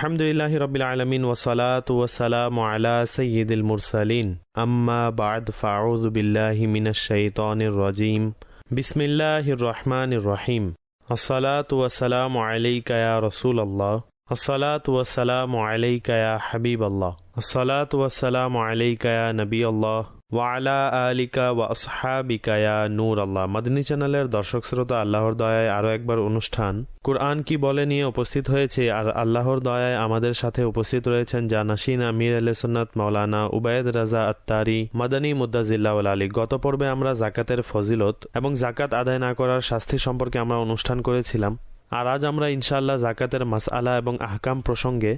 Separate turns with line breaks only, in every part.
আলহামদুলিল্লাহ রবিল আলমিন ওসলাত ওসালাম আলা সৈয়দুল মুরসালিন। আম্মা বাদ ফাউদ বিল্লাহি মিনাশাইতানির রাজিম। বিসমিল্লাহির রহমানির রহিম। আসসালাত ওয়াসালাম আলাইকা ইয়া রাসূলুল্লাহ। আসসালাত ওয়াসালাম আলাইকা ইয়া হাবিবাল্লাহ। আসসালাত ওয়াসালাম আলাইকা ইয়া নবিয়াল্লাহ। ওয়ালা আলিকা ওয়া আসহাবিকা ইয়া নূর আল্লাহ মাদনী চ্যানেলের দর্শক শ্রোতা, আল্লাহর দয়ায় আরও একবার অনুষ্ঠান। কুরআন কি বলে নিয়ে উপস্থিত হয়েছে, আর আল্লাহর দয়ায় আমাদের সাথে উপস্থিত রয়েছেন জানাসিন আমির আল সুন্নাত, মাওলানা উবায়দ রাজা আত্তারি, মাদানী মুদাজিল্লাহ আলী। গত পর্বে আমরা জাকাতের ফজিলত এবং জাকাত আদায় না করার শাস্তি সম্পর্কে আমরা অনুষ্ঠান করেছিলাম। আর আজ আমরা ইনশাআল্লাহ জাকাতের মাসআলা এবং আহকাম প্রসঙ্গে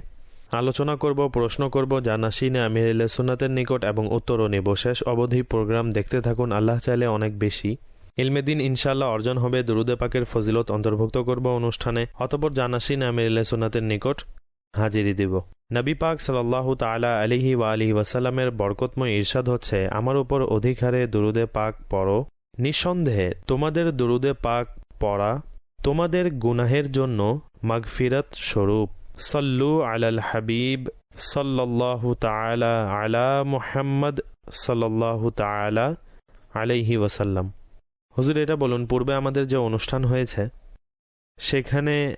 আলোচনা করব, প্রশ্ন করব জানাসিনে আল সুন্নাতের নিকট এবং উত্তরও নেব। শেষ অবধি প্রোগ্রাম দেখতে থাকুন, আল্লাহ চাইলে অনেক বেশি। ইলমেদিন ইনশাল্লাহ অর্জন হবে, দুরুদে পাকের ফজিলত অন্তর্ভুক্ত করব অনুষ্ঠানে। অতপর জানাসিন আমির সুন্নাতের নিকট হাজিরি দিব। নবী পাক সাল্লাহ তালা আলিহি ওয়া আলিহি ওয়াসাল্লামের বরকতময় ইরশাদ হচ্ছে, আমার উপর অধিক হারে দুরুদে পাক পড়ো। নিঃসন্দেহে, তোমাদের দুরুদে পাক পড়া তোমাদের গুনাহের জন্য মাগফিরাত স্বরূপ। সল্লু আলাল হাবিব সাল্লাল্লাহু তাআলা আলা মুহাম্মদ সাল্লাল্লাহু তাআলা আলাইহি ওয়াসাল্লাম। হুজুর, এটা বলুন, পূর্বে আমাদের যে অনুষ্ঠান হয়েছে, সেখানে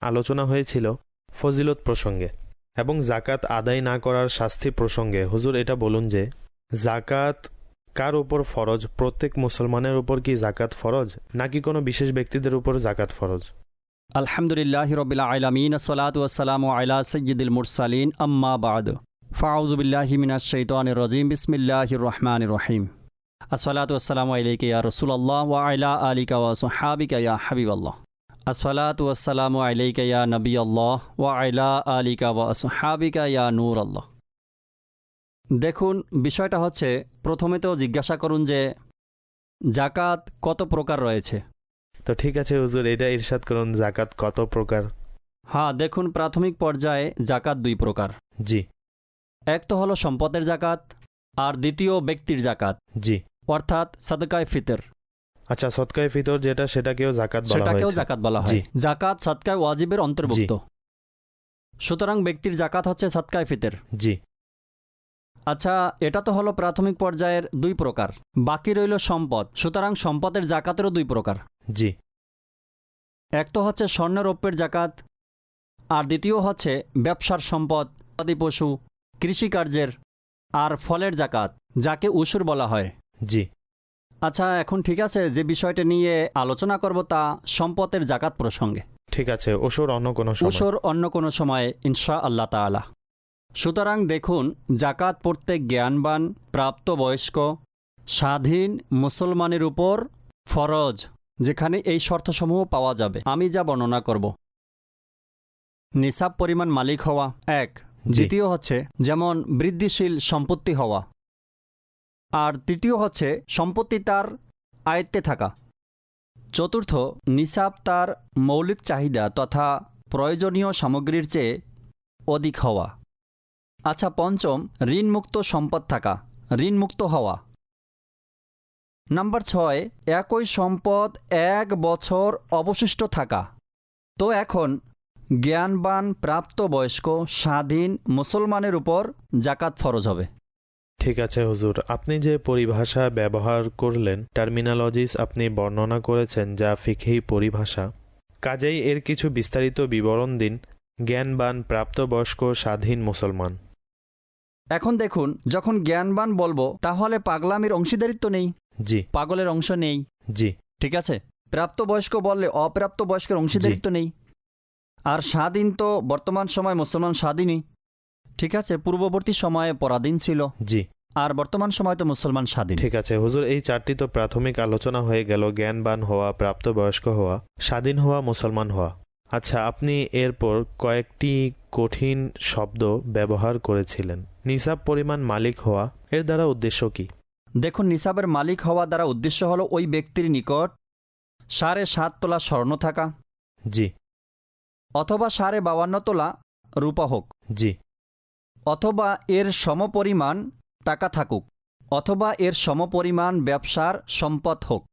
আলোচনা হয়েছিল ফজিলত প্রসঙ্গে এবং জাকাত আদায় না করার শাস্তি প্রসঙ্গে। হুজুর, এটা বলুন যে জাকাত কার উপর ফরজ? প্রত্যেক মুসলমানের উপর কি জাকাত ফরজ? নাকি কোনো বিশেষ ব্যক্তিদের উপর জাকাত ফরজ?
আলহামদুলিল্লাহ রবিল আলমিন সলাত ওসালাম আলা সৈয়দুল মুরসালিন, আম্মা বাদ। ফাউজুবিল্লাহি মিনাশ শৈতানির রাজিম, বিসমিল্লাহির রহমানির রহিম। আসসালাত ওসালাম ইয়া রাসূলুল্লাহ ওয়া আলা আলিকা ওয়া সুহাবিকা ইয়া হাবিবাল্লাহ। আসসালাত ওয়াসালাম আলাইকা ইয়া নবী আল্লাহ ওয়া আলা আলিকা ওয়া ইয়া নূর আল্লাহ দেখুন, বিষয়টা হচ্ছে, প্রথমে তো জিজ্ঞাসা করুন যে, জাকাত কত প্রকার রয়েছে?
তো ঠিক আছে হুজুর এটা ইরশাদ করুন জাকাত কত প্রকার?
হ্যাঁ দেখুন প্রাথমিক পর্যায়ে জাকাত দুই প্রকার।
জি।
এক তো হলো সম্পদের জাকাত আর দ্বিতীয় ব্যক্তির জাকাত।
জি।
অর্থাৎ সাদকায় ফিতর।
আচ্ছা সৎকায় ফিতর যেটা সেটাকেও জাকাত বলা
সেটাকেও জাকাত বলা। হয়। জাকাত সৎকায় ওয়াজিবের অন্তর্ভুক্ত। সুতরাং ব্যক্তির জাকাত হচ্ছে সৎকায় ফিতর।
জি।
আচ্ছা এটা তো হলো প্রাথমিক পর্যায়ের দুই প্রকার। বাকি রইল সম্পদ। সুতরাং সম্পদের জাকাতেরও দুই প্রকার।
জি।
এক তো হচ্ছে স্বর্ণরৌপ্যের জাকাত আর দ্বিতীয় হচ্ছে ব্যবসার সম্পদ আদি পশু কৃষিকার্যের আর ফলের জাকাত যাকে উসুর বলা হয়।
জি।
আচ্ছা এখন ঠিক আছে যে বিষয়টা নিয়ে আলোচনা করব তা সম্পদের জাকাত প্রসঙ্গে।
ঠিক আছে ওসুর অন্য কোনো সময়।
উসর অন্য কোনো সময়ে ইনশা আল্লাহ তাআলা। সুতরাং দেখুন জাকাত প্রত্যেক জ্ঞানবান প্রাপ্তবয়স্ক স্বাধীন মুসলমানের উপর ফরজ। যেখানে এই শর্তসমূহ পাওয়া যাবে। আমি যা বর্ণনা করব। নিসাব পরিমাণ মালিক হওয়া এক। দ্বিতীয় হচ্ছে যেমন বৃদ্ধিশীল সম্পত্তি হওয়া। আর তৃতীয় হচ্ছে সম্পত্তি তার আয়ত্তে থাকা। চতুর্থ নিসাব তার মৌলিক চাহিদা তথা প্রয়োজনীয় সামগ্রীর চেয়ে অধিক হওয়া। আচ্ছা পঞ্চম ঋণমুক্ত সম্পদ থাকা। ঋণমুক্ত হওয়া। নাম্বার ছয় একই সম্পদ এক বছর অবশিষ্ট থাকা। তো এখন জ্ঞানবান প্রাপ্তবয়স্ক স্বাধীন মুসলমানের উপর জাকাত ফরজ হবে।
ঠিক আছে হুজুর আপনি যে পরিভাষা ব্যবহার করলেন টার্মিনোলজিস আপনি বর্ণনা করেছেন যা ফিকহি পরিভাষা। কাজেই এর কিছু বিস্তারিত বিবরণ দিন জ্ঞানবান প্রাপ্তবয়স্ক স্বাধীন মুসলমান।
এখন দেখুন যখন জ্ঞানবান বলব তাহলে পাগলামির অংশীদারিত্ব নেই।
জি।
পাগলের অংশ নেই।
জি।
ঠিক আছে? প্রাপ্তবয়স্ক বললে অপ্রাপ্ত বয়স্কের অংশীদারিত্ব নেই। আর স্বাধীন তো বর্তমান সময় মুসলমান স্বাধীনই। ঠিক আছে? পূর্ববর্তী সময়ে পরাধীন ছিল।
জি।
আর বর্তমান সময় তো মুসলমান স্বাধীন।
ঠিক আছে হুজুর এই চারটি তো প্রাথমিক আলোচনা হয়ে গেল জ্ঞানবান হওয়া প্রাপ্তবয়স্ক হওয়া স্বাধীন হওয়া মুসলমান হওয়া। আচ্ছা আপনি এরপর কয়েকটি কঠিন শব্দ ব্যবহার করেছিলেন। নিসাব পরিমাণ মালিক হওয়া এর দ্বারা উদ্দেশ্য কি?
দেখুন নিসাবের মালিক হওয়া দ্বারা উদ্দেশ্য হলো ওই ব্যক্তির নিকট সাড়ে সাত তোলা স্বর্ণ থাকা।
জি।
অথবা সাড়ে বাউান্ন তোলা রূপা হোক।
জি।
অথবা এর সমপরিমাণ টাকা থাকুক। অথবা এর সমপরিমাণ ব্যবসার সম্পদ হোক।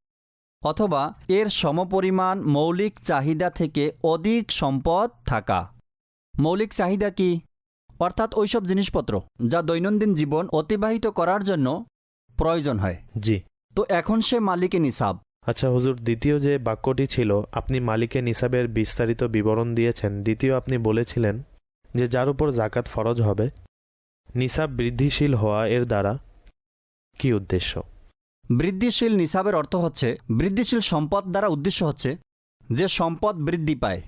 অথবা এর সমপরিমাণ মৌলিক চাহিদা থেকে অধিক সম্পদ থাকা। মৌলিক চাহিদা কি? অর্থাৎ ওইসব জিনিসপত্র যা দৈনন্দিন জীবন অতিবাহিত করার জন্য প্রয়োজন হয়।
জি।
তো এখন সে মালিকে নিসাব।
আচ্ছা হুজুর দ্বিতীয় যে বাক্যটি ছিল আপনি মালিকে নিসাবের বিস্তারিত বিবরণ দিয়েছেন দ্বিতীয় আপনি বলেছিলেন যে যার উপর জাকাত ফরজ হবে নিসাব বৃদ্ধিশীল হওয়া এর দ্বারা কি উদ্দেশ্য?
বৃদ্ধিশীল নিসাবের অর্থ হচ্ছে বৃদ্ধিশীল সম্পদ দ্বারা উদ্দেশ্য হচ্ছে যে সম্পদ বৃদ্ধি পায়।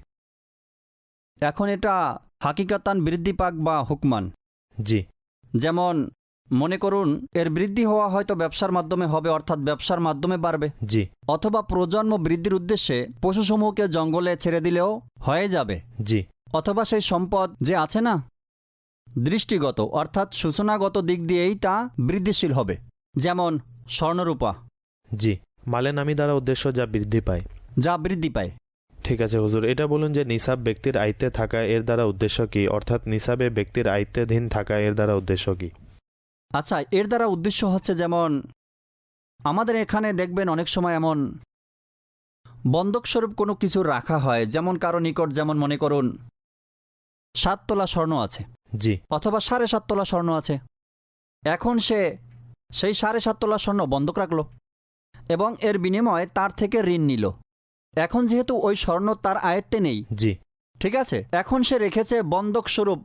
এখন এটা হাকিকাতান বৃদ্ধি পাক বা হুকমান।
জি।
যেমন মনে করুন এর বৃদ্ধি হওয়া হয়তো ব্যবসার মাধ্যমে হবে অর্থাৎ ব্যবসার মাধ্যমে বাড়বে।
জি।
অথবা প্রজন্ম বৃদ্ধির উদ্দেশ্যে পশুসমূহকে জঙ্গলে ছেড়ে দিলেও হয়ে যাবে।
জি।
অথবা সেই সম্পদ যে আছে না দৃষ্টিগত অর্থাৎ সূচনাগত দিক দিয়েই তা বৃদ্ধিশীল হবে। যেমন স্বর্ণরূপা।
জি। মালে নামি দ্বারা উদ্দেশ্য যা বৃদ্ধি পায়।
যা বৃদ্ধি পায়।
ঠিক আছে হুজুর। এটা বলুন যে নিসাব ব্যক্তির আয়ত্তে থাকা এর দ্বারা উদ্দেশ্য কি? অর্থাৎ নিসাবে ব্যক্তির আয়ত্তাধীন থাকা এর দ্বারা উদ্দেশ্য কি?
আচ্ছা এর দ্বারা উদ্দেশ্য হচ্ছে যেমন আমাদের এখানে দেখবেন অনেক সময় এমন বন্ধকস্বরূপ কোনো কিছু রাখা হয় যেমন কারও নিকট যেমন মনে করুন সাত তোলা স্বর্ণ আছে।
জি।
অথবা সাড়ে সাত তোলা স্বর্ণ আছে। এখন সে সেই সাড়ে সাত তোলা স্বর্ণ বন্ধক রাখল এবং এর বিনিময়ে তার থেকে ঋণ নিল। এখন যেহেতু ওই স্বর্ণ তার আয়ত্তে নেই
জি।
ঠিক আছে? এখন সে রেখেছে বন্ধক স্বরূপ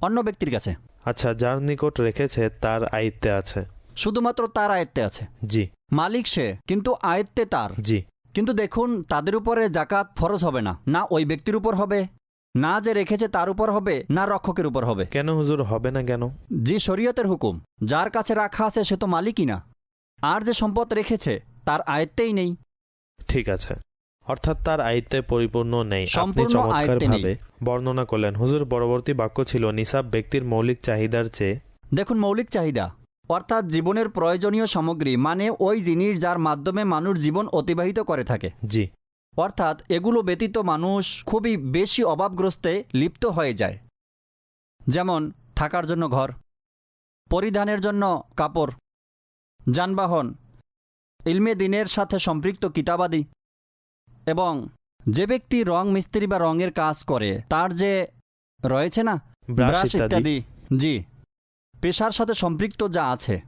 অন্য ব্যক্তির কাছে।
আচ্ছা যার নিকট রেখেছে তার আয়ত্তে আছে।
শুধুমাত্র তার আয়ত্তে আছে?
জি।
মালিক সে কিন্তু আয়ত্তে তার?
জি।
কিন্তু দেখুন তাদের উপরে জাকাত ফরজ হবে না। না ওই ব্যক্তির উপর হবে না যে রেখেছে তার উপর হবে না রক্ষকের উপর হবে।
কেন হুজুর হবে না কেন?
যে শরীয়তের হুকুম। যার কাছে রাখা আছে সে তো মালিকই না। আর যে সম্পদ রেখেছে তার আয়ত্তেই নেই।
ঠিক আছে। অর্থাৎ তার আয়ত্তে পরিপূর্ণ নেই। আপনি
সম্পূর্ণ
চমৎকার ভাবে বর্ণনা করলেন হুজুর পরবর্তী বাক্য ছিল নিসাব ব্যক্তির মৌলিক চাহিদার চেয়ে
দেখুন মৌলিক চাহিদা। অর্থাৎ জীবনের প্রয়োজনীয় সামগ্রী মানে ওই জিনিস যার মাধ্যমে মানুষ জীবন অতিবাহিত করে থাকে।
জি।
অর্থাৎ এগুলো ব্যতীত মানুষ খুবই বেশি অভাবগ্রস্তে লিপ্ত হয়ে যায়। যেমন থাকার জন্য ঘর পরিধানের জন্য কাপড় যানবাহন ইলমে দিনের সাথে সম্পৃক্ত কিতাবাদি এবং যে ব্যক্তি রং মিস্ত্রি বা রঙের কাজ করে তার যে রয়েছে না
ব্রাশ ইত্যাদি।
জি পেশার সাথে সম্পৃক্ত যা আছে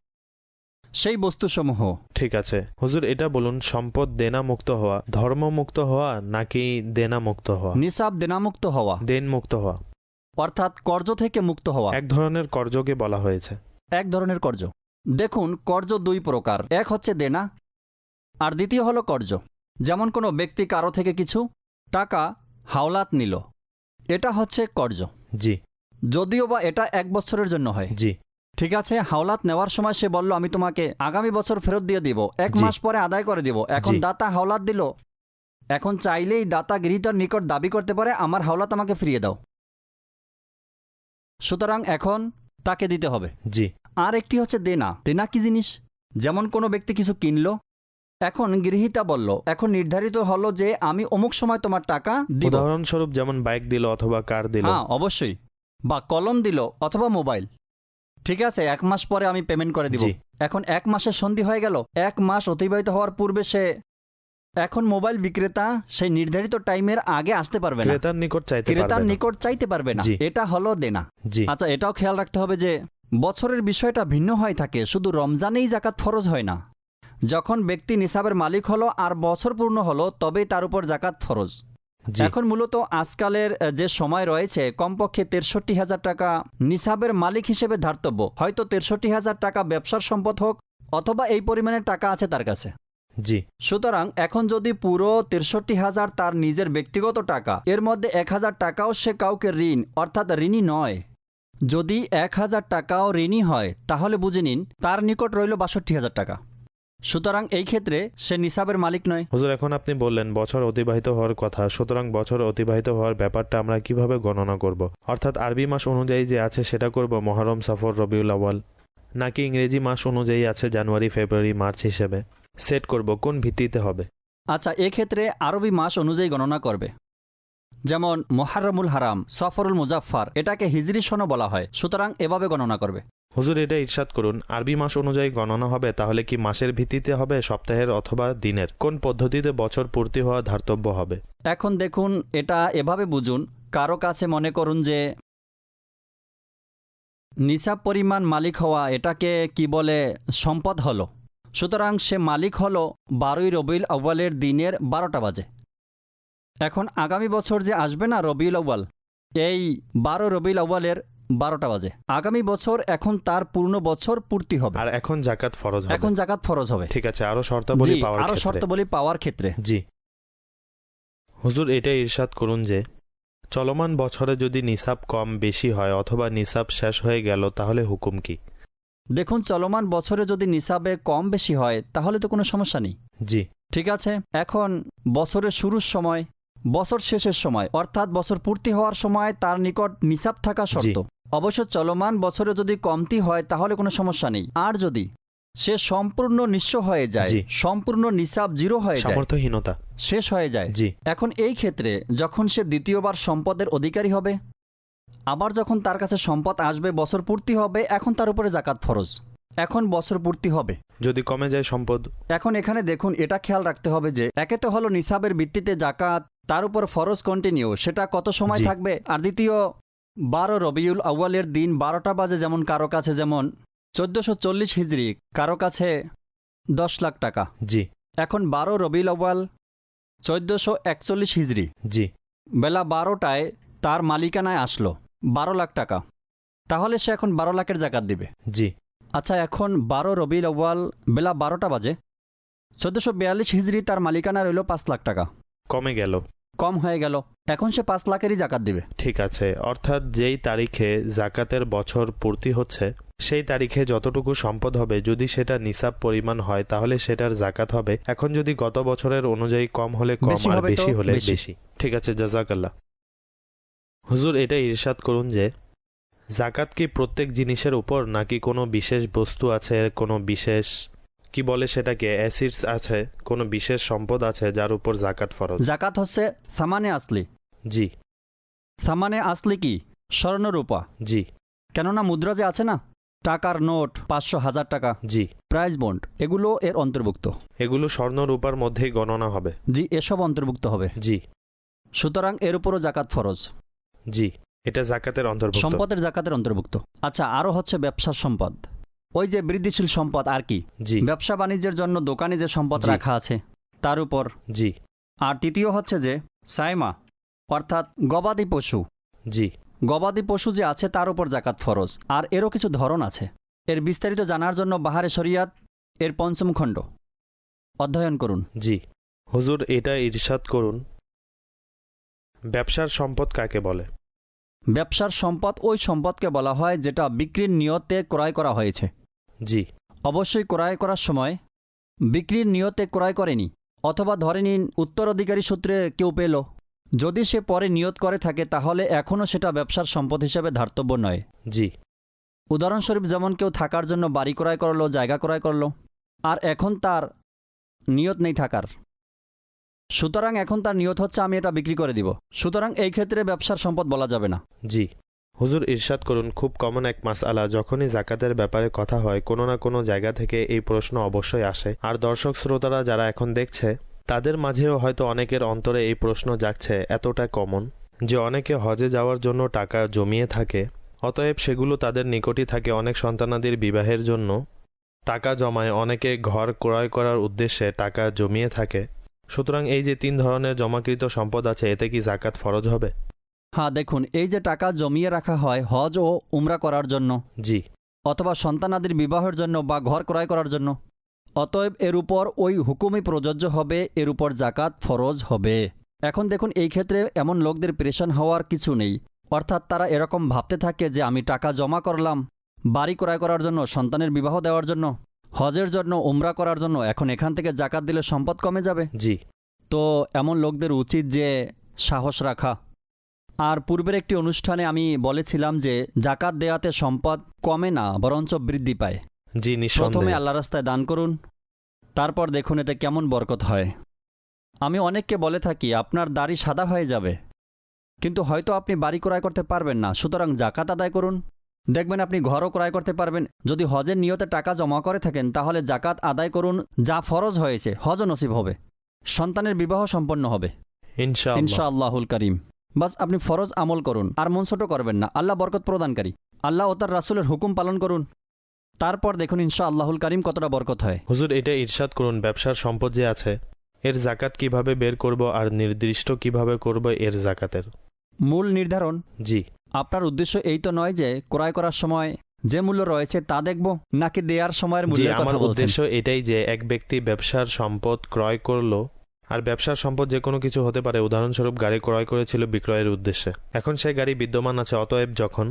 সেই বস্তুসমূহ।
ঠিক আছে। হুজুর এটা বলুন সম্পদ দেনা মুক্ত হওয়া ধর্ম মুক্ত হওয়া নাকি দেনা মুক্ত হওয়া?
নিসাব দেনামুক্ত হওয়া।
দেন মুক্ত হওয়া।
অর্থাৎ কর্জ থেকে মুক্ত হওয়া।
এক ধরনের কর্জকে বলা হয়েছে।
এক ধরনের কর্জ দেখুন কর্জ দুই প্রকার। এক হচ্ছে দেনা আর দ্বিতীয় হলো কর্জ যেমন কোনো ব্যক্তি কারও থেকে কিছু টাকা হাওলাত নিল। এটা হচ্ছে কর্জ।
জি।
যদিও বা এটা এক বছরের জন্য হয়।
জি।
ঠিক আছে হাওলাত নেওয়ার সময় সে বলল আমি তোমাকে আগামী বছর ফেরত দিয়ে দিব। এক
জি।
মাস পরে আদায় করে দিব। এখন
জি।
দাতা হাওলাত দিল। এখন চাইলেই দাতা গৃহীতর নিকট দাবি করতে পারে আমার হাওলাত আমাকে ফিরিয়ে দাও। সুতরাং এখন তাকে দিতে হবে।
জি।
আর একটি হচ্ছে দেনা। দেনা কি জিনিস? যেমন কোনো ব্যক্তি কিছু কিনলো এখন গৃহীতা বলল এখন নির্ধারিত হলো যে আমি অমুক সময় তোমার টাকা দিব।
উদাহরণস্বরূপ যেমন বাইক দিল অথবা কার দিল।
হ্যাঁ অবশ্যই। বা কলম দিল অথবা মোবাইল। ঠিক আছে এক মাস পরে আমি পেমেন্ট করে দিব।
জি।
এখন এক মাসের সন্ধি হয়ে গেল। এক মাস অতিবাহিত হওয়ার পূর্বে সে এখন মোবাইল বিক্রেতা সেই নির্ধারিত টাইমের আগে আসতে পারবে না।
ক্রেতার নিকট চাইতে
ক্রেতার
পারবে না।
নিকট চাইতে পারবে না।
জি।
এটা হলো দেনা।
জি।
আচ্ছা এটাও খেয়াল রাখতে হবে যে বছরের বিষয়টা ভিন্ন হয়ে থাকে। শুধু রমজানেই জাকাত ফরজ হয় না। যখন ব্যক্তি নিসাবের মালিক হলো আর বছর পূর্ণ হলো তবেই তার উপর জাকাত ফরজ। এখন মূলত আজকালের যে সময় রয়েছে কমপক্ষে তেষট্টি হাজার টাকা নিসাবের মালিক হিসেবে ধার্তব্য। হয়তো তেষট্টি হাজার টাকা ব্যবসার সম্পদ হোক অথবা এই পরিমাণের টাকা আছে তার কাছে।
জি।
সুতরাং এখন যদি পুরো তেষট্টি হাজার তার নিজের ব্যক্তিগত টাকা এর মধ্যে এক হাজার টাকাও সে কাউকে ঋণ অর্থাৎ ঋণী নয়। যদি এক হাজার টাকাও ঋণী হয় তাহলে বুঝে নিন তার নিকট রইল বাষট্টি হাজার টাকা। সুতরাং এই ক্ষেত্রে সে নিসাবের মালিক নয়।
হুজুর এখন আপনি বললেন বছর অতিবাহিত হওয়ার কথা। সুতরাং বছর অতিবাহিত হওয়ার ব্যাপারটা আমরা কীভাবে গণনা করব? অর্থাৎ আরবি মাস অনুযায়ী যে আছে সেটা করব মহরম সফর রবিউল আওয়াল নাকি ইংরেজি মাস অনুযায়ী আছে জানুয়ারি ফেব্রুয়ারি মার্চ হিসেবে? সেট করব কোন ভিত্তিতে হবে?
আচ্ছা এক্ষেত্রে আরবি মাস অনুযায়ী গণনা করবে। যেমন মোহারমুল হারাম সফরুল মুজাফফার এটাকে হিজরি সনও বলা হয়। সুতরাং এভাবে গণনা করবে।
হুজুর এটা ইরশাদ করুন, আরবি মাস অনুযায়ী গণনা হবে, তাহলে কি মাসের ভিত্তিতে হবে, সপ্তাহের অথবা দিনের? কোন পদ্ধতিতে বছর পূর্তি হওয়া ধার্তব্য হবে?
এখন দেখুন, এটা এভাবে বুঝুন, কারও কাছে মনে করুন যে নিসাব পরিমাণ মালিক হওয়া এটাকে কি বলে, সম্পদ হলো। সুতরাং সে মালিক হলো বারোই রবিউল আউ্বালের দিনের বারোটা বাজে। এখন আগামী বছর যে আসবে না রবিউল আউ্বাল এই বারো রবিউল আউ্বালের বারোটা বাজে। আগামী বছর এখন তার পূর্ণ বছর পূর্তি হবে।
আর এখন জাকাত ফরজ হবে।
এখন জাকাত ফরজ হবে।
ঠিক আছে আরও শর্তাবলী
জি,
পাওয়ার
আরও
ক্ষেত্রে।
শর্তাবলী পাওয়ার ক্ষেত্রে।
জি। হুজুর এটা ইরশাদ করুন যে চলমান বছরে যদি নিসাব কম বেশি হয় অথবা নিসাব শেষ হয়ে গেল তাহলে হুকুম কি?
দেখুন চলমান বছরে যদি নিসাবে কম বেশি হয় তাহলে তো কোনো সমস্যা নেই।
জি।
ঠিক আছে? এখন বছরের শুরুর সময় বছর শেষের সময় অর্থাৎ বছর পূর্তি হওয়ার সময় তার নিকট নিসাব থাকা শর্ত। অবশ্য চলমান বছরে যদি কমতি হয় তাহলে কোনো সমস্যা নেই। আর যদি সে সম্পূর্ণ নিঃস্ব হয়ে যায় সম্পূর্ণ নিসাব জিরো হয়ে যায়
সামর্থ্যহীনতা।
শেষ হয়ে যায়
জি।
এখন এই ক্ষেত্রে যখন সে দ্বিতীয়বার সম্পদের অধিকারী হবে আবার যখন তার কাছে সম্পদ আসবে বছর পূর্তি হবে এখন তার উপরে জাকাত ফরজ। এখন বছর পূর্তি হবে।
যদি কমে যায় সম্পদ।
এখন এখানে দেখুন এটা খেয়াল রাখতে হবে যে একে তো হলো নিসাবের ভিত্তিতে জাকাত তার উপর ফরজ কন্টিনিউ সেটা কত সময়
জি।
থাকবে? আর দ্বিতীয় বারো রবিউল আউ্বালের দিন বারোটা বাজে যেমন কারও কাছে যেমন চোদ্দোশো চল্লিশ হিজড়ি কারও কাছে দশ লাখ টাকা।
জি।
এখন বারো রবিউল আউ্বাল চোদ্দোশো একচল্লিশ হিজড়ি
জি।
বেলা বারোটায় তার মালিকানায় আসলো বারো লাখ টাকা। তাহলে সে এখন বারো লাখের জাকাত দিবে।
জি।
আচ্ছা এখন বারো রবি আউ্বাল বেলা বারোটা বাজে। চোদ্দোশো বিয়াল্লিশ হিজড়ি তার মালিকানা রইল পাঁচ লাখ টাকা।
কমে গেল।
কম হয়ে গেল। এখন সে পাঁচ লাখেরই জাকাত দিবে।
ঠিক আছে অর্থাৎ যেই তারিখে জাকাতের বছর পূর্তি হচ্ছে সেই তারিখে যতটুকু সম্পদ হবে যদি সেটা নিসাব পরিমাণ হয় তাহলে সেটার জাকাত হবে। এখন যদি গত বছরের অনুযায়ী কম হলে কম
বেশি
আর
হবে তো
বেশি হলে
বেশি।
বেশি। ঠিক আছে জাজাকাল্লাহ। হুজুর এটা ইরশাদ করুন যে জাকাত কি প্রত্যেক জিনিসের উপর নাকি কোনো বিশেষ বস্তু আছে কোনো বিশেষ কি বলে সেটাকে অ্যাসিডস আছে কোনো বিশেষ সম্পদ আছে যার উপর জাকাত ফরজ?
জাকাত হচ্ছে সামানে আসলি।
জি।
সামানে আসলি কি? স্বর্ণরূপা।
জি।
কেননা মুদ্রা যে আছে না টাকার নোট পাঁচশো হাজার টাকা।
জি।
প্রাইজ বন্ড এগুলো এর অন্তর্ভুক্ত।
এগুলো স্বর্ণরূপার মধ্যেই গণনা হবে।
জি এসব অন্তর্ভুক্ত হবে।
জি।
সুতরাং এর উপরও জাকাত ফরজ।
জি। এটা জাকাতের অন্তর্ভুক্ত।
সম্পদের জাকাতের অন্তর্ভুক্ত। আচ্ছা আরও হচ্ছে ব্যবসার সম্পদ। ওই যে বৃদ্ধিশীল সম্পদ আর কি?
জি।
ব্যবসা বাণিজ্যের জন্য দোকানে যে সম্পদ
জি।
রাখা আছে তার উপর।
জি।
আর তৃতীয় হচ্ছে যে সাইমা অর্থাৎ গবাদি পশু।
জি।
গবাদি পশু যে আছে তার উপর জাকাত ফরজ। আর এরও কিছু ধরন আছে। এর বিস্তারিত জানার জন্য বাহারে শরিয়াত এর পঞ্চম খণ্ড। অধ্যয়ন করুন।
জি। হুজুর এটা ইরশাদ করুন। ব্যবসার সম্পদ কাকে বলে?
ব্যবসার সম্পদ ওই সম্পদকে বলা হয় যেটা বিক্রির নিয়তে ক্রয় করা হয়েছে।
জি।
অবশ্যই ক্রয় করার সময় বিক্রির নিয়তে ক্রয় করেনি অথবা ধরে নিন উত্তরাধিকারী সূত্রে কেউ পেল। যদি সে পরে নিয়ত করে থাকে তাহলে এখনও সেটা ব্যবসার সম্পদ হিসেবে ধার্তব্য নয়।
জি।
উদাহরণস্বরূপ যেমন কেউ থাকার জন্য বাড়ি ক্রয় করল জায়গা ক্রয় করল আর এখন তার নিয়ত নেই থাকার। সুতরাং এখন তার নিয়ত হচ্ছে আমি এটা বিক্রি করে দিব। সুতরাং এই ক্ষেত্রে ব্যবসার সম্পদ বলা যাবে না।
জি। হুজুর, ইরশাদ করুন, খুব কমন এক মাসআলা। যখনই জাকাতের ব্যাপারে কথা হয়, কোনো না কোনো জায়গা থেকে এই প্রশ্ন অবশ্যই আসে। আর দর্শক শ্রোতারা যারা এখন দেখছে, তাদের মাঝেও হয়তো অনেকের অন্তরে এই প্রশ্ন জাগছে, এতটা কমন যে অনেকে হজে যাওয়ার জন্য টাকা জমিয়ে থাকে, অতএব সেগুলো তাদের নিকটই থাকে অনেক সন্তানাদির বিবাহের জন্য। টাকা জমায়, অনেকে ঘর ক্রয় করার উদ্দেশ্যে টাকা জমিয়ে থাকে। সুতরাং এই যে তিন ধরনের জমাকৃত সম্পদ আছে এতে কি জাকাত ফরজ হবে?
হ্যাঁ দেখুন এই যে টাকা জমিয়ে রাখা হয় হজ ও উমরা করার জন্য
জি।
অথবা সন্তানাদির বিবাহের জন্য বা ঘর ক্রয় করার জন্য। অতএব এর উপর ওই হুকুমই প্রযোজ্য হবে এর উপর জাকাত ফরজ হবে। এখন দেখুন এই ক্ষেত্রে এমন লোকদের প্রেশান হওয়ার কিছু নেই। অর্থাৎ তারা এরকম ভাবতে থাকে যে আমি টাকা জমা করলাম বাড়ি ক্রয় করার জন্য সন্তানের বিবাহ দেওয়ার জন্য। হজের জন্য উমরা করার জন্য এখন এখান থেকে জাকাত দিলে সম্পদ কমে যাবে?
জি।
তো এমন লোকদের উচিত যে সাহস রাখা। আর পূর্বের একটি অনুষ্ঠানে আমি বলেছিলাম যে জাকাত দেয়াতে সম্পদ কমে না বরঞ্চ বৃদ্ধি পায়।
জি
প্রথমে আল্লাহ রাস্তায় দান করুন তারপর দেখুন এতে কেমন বরকত হয়। আমি অনেককে বলে থাকি আপনার দাড়ি সাদা হয়ে যাবে। কিন্তু হয়তো আপনি বাড়ি ক্রয় করতে পারবেন না সুতরাং জাকাত আদায় করুন। দেখবেন আপনি ঘরও ক্রয় করতে পারবেন। যদি হজের নিয়তে টাকা জমা করে থাকেন তাহলে জাকাত আদায় করুন যা ফরজ হয়েছে হজ নসিব হবে। সন্তানের বিবাহ সম্পন্ন হবে।
ইনশাআল্লাহ।
ইনশা আল্লাহুল করিম। বাস আপনি ফরজ আমল করুন আর মন ছোট করবেন না। আল্লাহ বরকত প্রদানকারী। আল্লাহ ও তার রাসুলের হুকুম পালন করুন। তারপর দেখুন ইনশা আল্লাহুল করিম কতটা বরকত হয়।
হুজুর এটা ইরশাদ করুন ব্যবসার সম্পদ যে আছে এর জাকাত কীভাবে বের করব আর নির্দিষ্ট কীভাবে করব এর জাকাতের?
মূল নির্ধারণ?
জি।
আপনার উদ্দেশ্য এই তো নয় যে ক্রয় করার সময় যে মূল্য রয়েছে তা দেখব নাকি দেওয়ার সময়ের
জি
মূল্যের
আমার
কথা বলছেন?
উদ্দেশ্য এটাই যে এক ব্যক্তি ব্যবসার সম্পদ ক্রয় করল আর ব্যবসার সম্পদ যে কোনো কিছু হতে পারে। উদাহরণস্বরূপ গাড়ি ক্রয় করেছিল বিক্রয়ের উদ্দেশ্যে। এখন সেই গাড়ি বিদ্যমান আছে অতএব যখন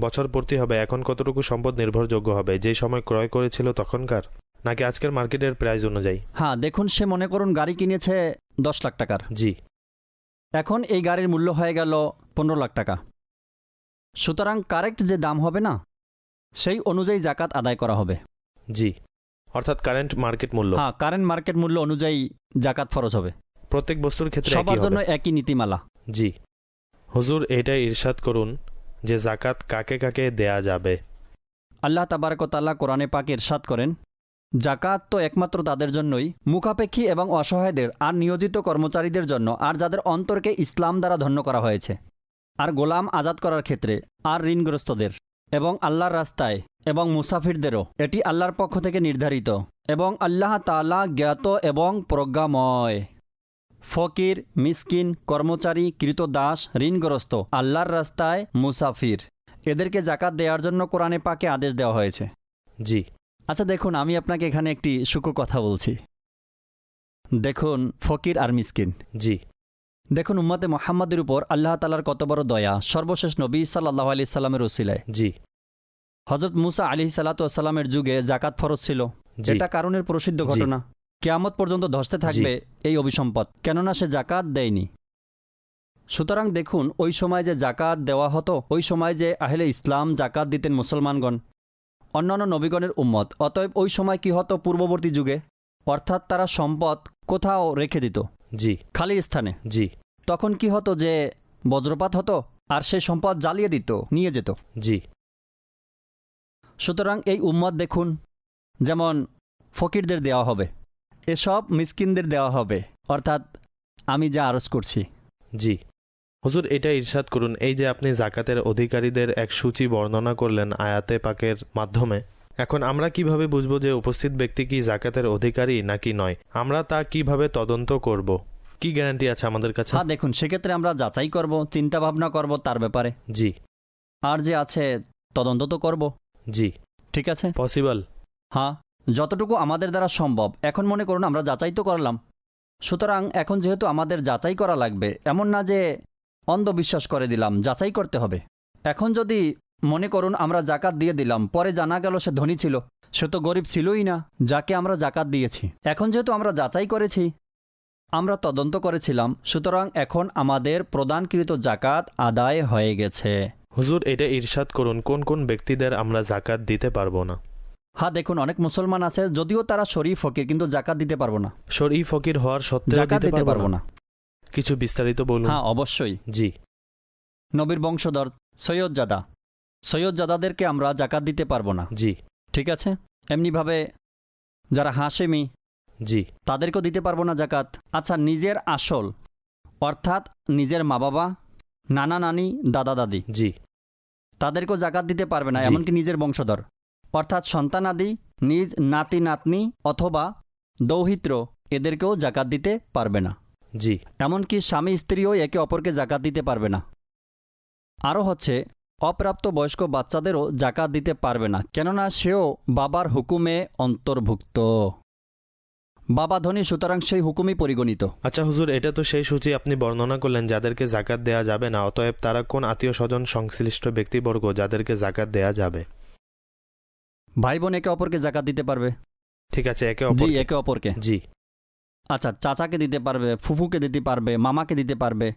বছর পূর্তি হবে এখন কতটুকু সম্পদ নির্ভরযোগ্য হবে? যেই সময় ক্রয় করেছিল তখনকার নাকি আজকের মার্কেটের প্রাইস অনুযায়ী?
হ্যাঁ দেখুন সে মনে করুন গাড়ি কিনেছে দশ লাখ টাকার।
জি।
এখন এই গাড়ির মূল্য হয়ে গেল পনেরো লাখ টাকা। সুতরাং কারেক্ট যে দাম হবে না সেই অনুযায়ী জাকাত আদায় করা হবে।
জি। অর্থাৎ কারেন্ট মার্কেট মূল্য।
হ্যাঁ কারেন্ট মার্কেট মূল্য অনুযায়ী জাকাত ফরজ হবে।
প্রত্যেক বস্তুর ক্ষেত্রে
সবার জন্য একই নীতিমালা।
জি। হুজুর এটাই ইরশাদ করুন যে জাকাত কাকে কাকে দেয়া যাবে।
আল্লাহ তাবারকতাল্লাহ কোরআনে পাক ইরশাদ করেন জাকাত তো একমাত্র তাদের জন্যই মুখাপেক্ষী এবং অসহায়দের আর নিয়োজিত কর্মচারীদের জন্য আর যাদের অন্তরকে ইসলাম দ্বারা ধন্য করা হয়েছে। আর গোলাম আজাদ করার ক্ষেত্রে আর ঋণগ্রস্তদের এবং আল্লাহর রাস্তায় এবং মুসাফিরদেরও। এটি আল্লাহর পক্ষ থেকে নির্ধারিত এবং আল্লাহ তালা জ্ঞাত এবং প্রজ্ঞাময়। ফকির মিসকিন কর্মচারী কৃতদাস ঋণগ্রস্ত আল্লাহর রাস্তায় মুসাফির। এদেরকে জাকাত দেওয়ার জন্য কোরআনে পাকে আদেশ দেওয়া হয়েছে।
জি।
আচ্ছা দেখুন আমি আপনাকে এখানে একটি সুখ কথা বলছি। দেখুন ফকির আর মিসকিন।
জি।
দেখুন উম্মতে মোহাম্মদের উপর আল্লাহ তালার কত বড় দয়া। সর্বশেষ নবী সাল্লাহ আলি সাল্লামের ওসিলায়।
জি।
হজরত মুসা আলি সাল্লাতামের যুগে জাকাত ফরজ ছিল। এটা কারণের প্রসিদ্ধ ঘটনা। কেয়ামত পর্যন্ত ধসতে থাকবে এই অভিসম্পদ কেননা সে জাকাত দেয়নি। সুতরাং দেখুন ওই সময় যে জাকাত দেওয়া হতো ওই সময় যে আহলে ইসলাম জাকাত দিতেন মুসলমানগণ অন্যান্য নবীগণের উম্মত অতএব ওই সময় কি হতো পূর্ববর্তী যুগে? অর্থাৎ তারা সম্পদ কোথাও রেখে দিত।
জি।
খালি স্থানে?
জি।
তখন কি হতো যে বজ্রপাত হতো আর সেই সম্পদ জ্বালিয়ে দিত নিয়ে যেত?
জি।
সুতরাং এই উম্মত দেখুন যেমন ফকিরদের দেওয়া হবে এসব মিসকিনদের দেওয়া হবে অর্থাৎ আমি যা আরজ করছি।
জি। হুজুর এটা ইরশাদ করুন। এই যে আপনি জাকাতের অধিকারীদের এক সূচি বর্ণনা করলেন আয়াতে পাকের মাধ্যমে এখন আমরা কীভাবে বুঝব যে উপস্থিত ব্যক্তি কি জাকাতের অধিকারী নাকি নয়? আমরা তা কীভাবে তদন্ত করব? কি গ্যারান্টি আছে আমাদের কাছে?
হ্যাঁ দেখুন সেক্ষেত্রে আমরা যাচাই করব চিন্তা ভাবনা করব তার ব্যাপারে।
জি।
আর যে আছে তদন্ত তো করব।
জি।
ঠিক আছে?
পসিবল।
হ্যাঁ যতটুকু আমাদের দ্বারা সম্ভব। এখন মনে করুন আমরা যাচাই তো করলাম। সুতরাং এখন যেহেতু আমাদের যাচাই করা লাগবে এমন না যে অন্ধবিশ্বাস করে দিলাম যাচাই করতে হবে। এখন যদি মনে করুন আমরা জাকাত দিয়ে দিলাম পরে জানা গেল সে ধনী ছিল সে তো গরিব ছিলই না যাকে আমরা জাকাত দিয়েছি। এখন যেহেতু আমরা যাচাই করেছি আমরা তদন্ত করেছিলাম সুতরাং এখন আমাদের প্রদানকৃত জাকাত আদায় হয়ে গেছে।
হুজুর এটা ইরশাদ করুন কোন কোন ব্যক্তিদের আমরা জাকাত দিতে পারব না?
হ্যাঁ দেখুন অনেক মুসলমান আছে যদিও তারা শরীফ ফকির কিন্তু জাকাত দিতে পারব না।
শরীফ ফকির হওয়ার সত্ত্বেও
জাকাত
দিতে পারব না। কিছু বিস্তারিত বলুন।
হ্যাঁ অবশ্যই।
জি।
নবীর বংশধর সৈয়দজাদা সৈয়দজাদাদেরকে আমরা জাকাত দিতে পারব না।
জি।
ঠিক আছে? এমনিভাবে যারা হাসেমি
জি।
তাদেরকেও দিতে পারব না জাকাত। আচ্ছা নিজের আসল অর্থাৎ নিজের মা বাবা নানা নানি দাদা দাদি
জি।
তাদেরকেও জাকাত দিতে পারবে না এমনকি নিজের বংশধর। অর্থাৎ সন্তানাদি নিজ নাতি নাতনি অথবা দৌহিত্র এদেরকেও জাকাত দিতে পারবে না।
জি।
এমনকি স্বামী স্ত্রীও একে অপরকে জাকাত দিতে পারবে না। আরও হচ্ছে অপ্রাপ্ত বয়স্ক বাচ্চাদেরও জাকাত দিতে পারবে না কেননা সেও বাবার হুকুমে অন্তর্ভুক্ত। বাবা ধনী সুতরাং সেই হুকুমই পরিগণিত।
আচ্ছা হুজুর এটা তো সেই সূচি আপনি বর্ণনা করলেন যাদেরকে জাকাত দেয়া যাবে না অতএব তারা কোন আত্মীয় স্বজন সংশ্লিষ্ট ব্যক্তিবর্গ যাদেরকে জাকাত দেয়া যাবে?
ভাই বোন একে অপরকে জাকাত দিতে পারবে?
ঠিক আছে একে
জি একে অপরকে।
জি।
আচ্ছা চাচাকে দিতে পারবে ফুফুকে দিতে পারবে মামাকে দিতে পারবে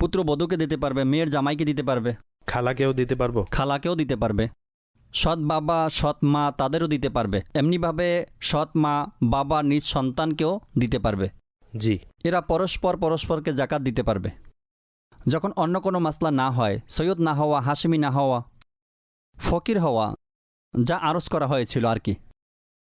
পুত্রবধূকে দিতে পারবে মেয়ের জামাইকে দিতে পারবে।
খালাকেও দিতে পারব?
খালাকেও দিতে পারবে। সৎ বাবা সৎ মা তাদেরও দিতে পারবে। এমনিভাবে সৎ মা বাবা নিজ সন্তানকেও দিতে পারবে।
জি।
এরা পরস্পর পরস্পরকে জাকাত দিতে পারবে। যখন অন্য কোনো মাসলা না হয় সৈয়দ না হওয়া হাসিমি না হওয়া ফকির হওয়া যা আরজ করা হয়েছিল আর কি।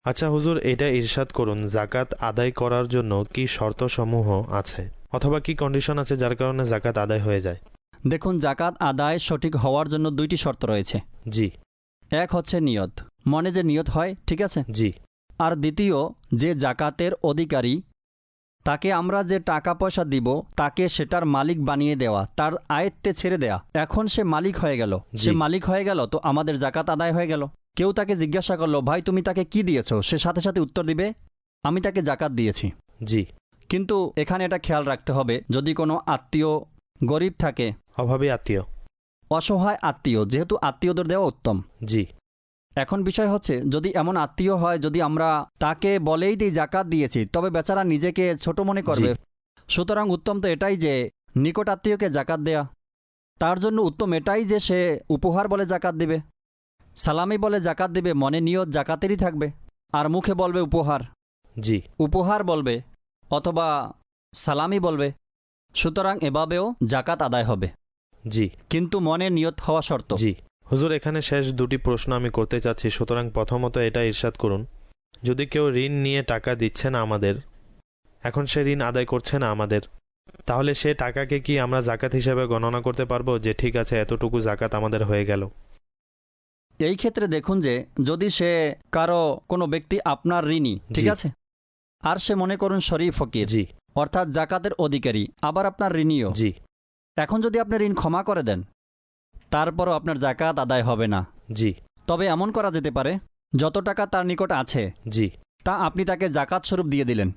আচ্ছা হুজুর এটা ইরশাদ করুন জাকাত আদায় করার জন্য কি শর্তসমূহ আছে? অথবা কি কন্ডিশন আছে যার কারণে জাকাত আদায় হয়ে যায়?
দেখুন জাকাত আদায় সঠিক হওয়ার জন্য দুইটি শর্ত রয়েছে।
জি।
এক হচ্ছে নিয়ত। মনে যে নিয়ত হয় ঠিক আছে?
জি।
আর দ্বিতীয় যে জাকাতের অধিকারী তাকে আমরা যে টাকা পয়সা দিব তাকে সেটার মালিক বানিয়ে দেওয়া তার আয়ত্তে ছেড়ে দেয়া। এখন সে মালিক হয়ে গেল। সে মালিক হয়ে গেল তো আমাদের জাকাত আদায় হয়ে গেল। কেউ তাকে জিজ্ঞাসা করল ভাই তুমি তাকে কি দিয়েছ? সে সাথে সাথে উত্তর দিবে আমি তাকে জাকাত দিয়েছি।
জি।
কিন্তু এখানে এটা খেয়াল রাখতে হবে যদি কোনো আত্মীয় গরিব থাকে
অভাবী আত্মীয়।
অসহায় আত্মীয় যেহেতু আত্মীয়দের দেওয়া উত্তম।
জি।
এখন বিষয় হচ্ছে যদি এমন আত্মীয় হয় যদি আমরা তাকে বলেই দিই জাকাত দিয়েছি তবে বেচারা নিজেকে ছোট মনে করবে। সুতরাং উত্তম তো এটাই যে নিকট আত্মীয়কে জাকাত দেয়া। তার জন্য উত্তম এটাই যে সে উপহার বলে জাকাত দিবে। সালামি বলে জাকাত দিবে মনে নিয়ত জাকাতেরই থাকবে। আর মুখে বলবে উপহার।
জি।
উপহার বলবে অথবা সালামি বলবে। সুতরাং এভাবেও জাকাত আদায় হবে।
জি।
কিন্তু মনে নিয়ত হওয়া শর্ত।
জি। হুজুর এখানে শেষ দুটি প্রশ্ন আমি করতে চাচ্ছি। সুতরাং প্রথমত এটা ইরশাদ করুন। যদি কেউ ঋণ নিয়ে টাকা দিচ্ছে না আমাদের এখন সে ঋণ আদায় করছে না আমাদের তাহলে সে টাকাকে কি আমরা জাকাত হিসেবে গণনা করতে পারব? যে ঠিক আছে এতটুকু জাকাত আমাদের হয়ে গেল।
এই ক্ষেত্রে দেখুন যে যদি সে কারও কোনো ব্যক্তি আপনার ঋণী ঠিক আছে? আর সে মনে করুন শরীফ ফকির
জি।
অর্থাৎ জাকাতের অধিকারী আবার আপনার ঋণীও।
জি।
এখন যদি আপনি ঋণ ক্ষমা করে দেন তারপরও আপনার জাকাত আদায় হবে না।
জি।
তবে এমন করা যেতে পারে যত টাকা তার নিকট আছে
জি।
তা আপনি তাকে জাকাত স্বরূপ দিয়ে দিলেন।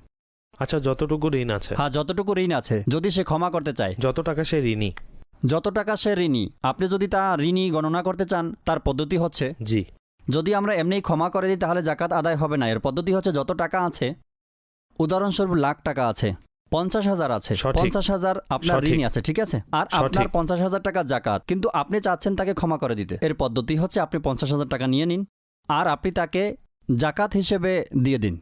আচ্ছা যতটুকু ঋণ আছে।
হ্যাঁ যতটুকু ঋণ আছে যদি সে ক্ষমা করতে চায়।
যত টাকা সে ঋণী।
যত টাকা সে ঋণী আপনি যদি তা ঋণী গণনা করতে চান তার পদ্ধতি হচ্ছে
জি।
যদি আমরা এমনিই ক্ষমা করে দিই তাহলে জাকাত আদায় হবে না। এর পদ্ধতি হচ্ছে যত টাকা আছে উদাহরণস্বরূপ লাখ টাকা আছে পঞ্চাশ হাজার আছে। পঞ্চাশ হাজার আপনার। ঋণী আছে ঠিক আছে? আর আপনার পঞ্চাশ হাজার টাকা জাকাত। কিন্তু আপনি চাচ্ছেন তাকে ক্ষমা করে দিতে। এর পদ্ধতি হচ্ছে আপনি পঞ্চাশ হাজার টাকা নিয়ে নিন আর আপনি তাকে জাকাত হিসেবে দিয়ে দিন।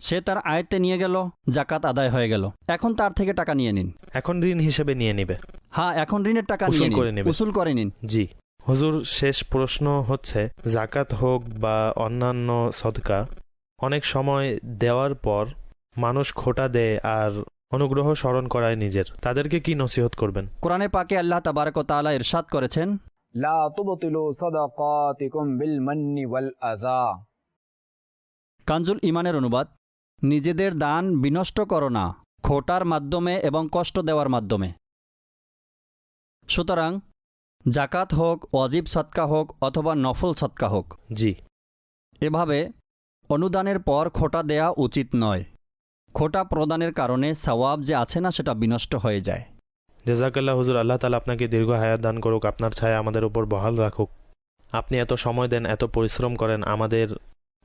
সে তার আয়ত্তে নিয়ে গেল জাকাত আদায় হয়ে গেল। এখন তার থেকে টাকা নিয়ে নিন।
এখন ঋণ হিসেবে নিয়ে নিবে।
হ্যাঁ এখন ঋণের টাকা নিয়ে নিন। উসুল করে নিন।
জি। হুজুর শেষ প্রশ্ন হচ্ছে জাকাত হোক বা অন্যান্য সদকা অনেক সময় দেওয়ার পর মানুষ খোটা দেয় আর অনুগ্রহ স্মরণ করায় নিজের। তাদেরকে কি নসিহত করবেন?
কোরআনে পাকে আল্লাহ তাবারক তালা ইরশাদ করেছেন
বিল ওয়াল
কাঞ্জুল ইমানের অনুবাদ নিজেদের দান বিনষ্ট করো না খোটার মাধ্যমে এবং কষ্ট দেওয়ার মাধ্যমে। সুতরাং জাকাত হোক অজীব সৎকা হোক অথবা নফল সৎকা হোক
জি।
এভাবে অনুদানের পর খোটা দেয়া উচিত নয়। খোটা প্রদানের কারণে সওয়াব যে আছে না সেটা বিনষ্ট হয়ে যায়।
জেজাকাল্লাহ হুজুর, আল্লাহ তালা আপনাকে দীর্ঘ হায়াত দান করুক, আপনার ছায়া আমাদের উপর বহাল রাখুক। আপনি এত সময় দেন, এত পরিশ্রম করেন, আমাদের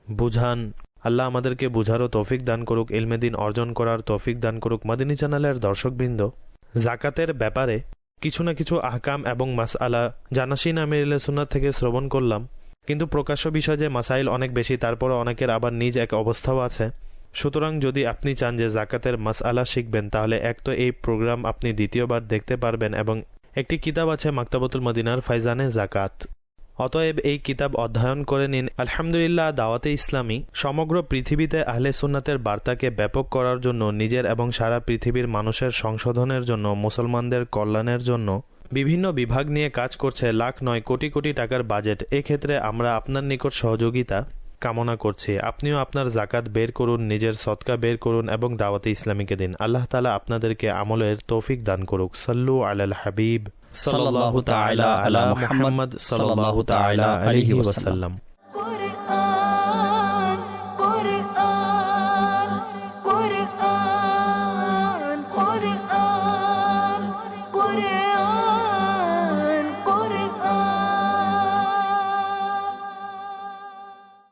বুঝান। আল্লাহ আমাদেরকে বুঝারও তৌফিক দান করুক ইলমেদিন অর্জন করার তৌফিক দান করুক, মাদিনী চ্যানেলের দর্শকবৃন্দ। জাকাতের ব্যাপারে কিছু না কিছু আহকাম এবং মাস আলা জানাসিন আমির সুন্নাত থেকে শ্রবণ করলাম। কিন্তু প্রকাশ্য বিষয় যে মাসাইল অনেক বেশি তারপরে অনেকের আবার নিজ এক অবস্থাও আছে। সুতরাং যদি আপনি চান যে জাকাতের মাসআলা শিখবেন, তাহলে এক তো এই প্রোগ্রাম আপনি দ্বিতীয়বার দেখতে পারবেন এবং একটি কিতাব আছে মাকতাবতুল মদিনার ফাইজানে জাকাত। অতএব এই কিতাব অধ্যয়ন করে নিন। আলহামদুলিল্লাহ, দাওয়াতে ইসলামী, সমগ্র পৃথিবীতে আহলে সুন্নাতের বার্তাকে ব্যাপক করার জন্য, নিজের এবং সারা পৃথিবীর মানুষের সংশোধনের জন্য, মুসলমানদের কল্যাণের জন্য বিভিন্ন বিভাগ নিয়ে কাজ করছে লাখ নয় কোটি কোটি টাকার বাজেট। এক্ষেত্রে আমরা আপনার নিকট সহযোগিতা কামনা করছে। আপনিও আপনার জাকাত বের করুন নিজের সৎকা বের করুন এবং দাওয়াতে ইসলামীকে দিন। আল্লাহ তালা আপনাদেরকে আমলের তৌফিক দান করুক। সাল্লু আলাল হাবিব। সাল্লাহ তাআলা আলা মোহাম্মদ সাল্লাল্লাহু তাআলা আলাইহি ওয়াসাল্লাম।